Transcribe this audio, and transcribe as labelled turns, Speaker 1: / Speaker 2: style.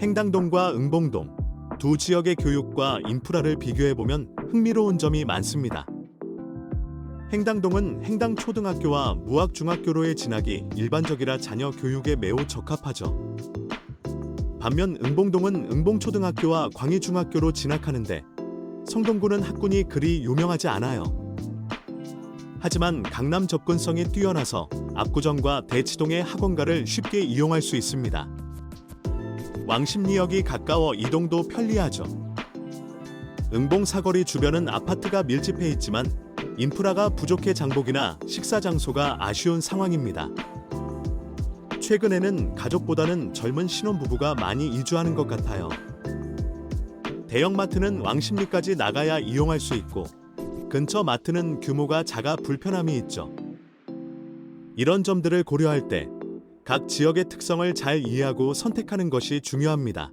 Speaker 1: 행당동과 응봉동 두 지역의 교육과 인프라를 비교해 보면 흥미로운 점이 많습니다. 행당동은 행당초등학교와 무학중학교로의 진학이 일반적이라 자녀 교육에 매우 적합하죠. 반면 응봉동은 응봉초등학교와 광희중학교로 진학하는데 성동구는 학군이 그리 유명하지 않아요. 하지만 강남 접근성이 뛰어나서 압구정과 대치동의 학원가를 쉽게 이용할 수 있습니다. 왕십리역이 가까워 이동도 편리하죠. 응봉 사거리 주변은 아파트가 밀집해 있지만 인프라가 부족해 장복이나 식사 장소가 아쉬운 상황입니다. 최근에는 가족보다는 젊은 신혼부부가 많이 이주하는 것 같아요. 대형마트는 왕십리까지 나가야 이용할 수 있고 근처 마트는 규모가 작아 불편함이 있죠. 이런 점들을 고려할 때 각 지역의 특성을 잘 이해하고 선택하는 것이 중요합니다.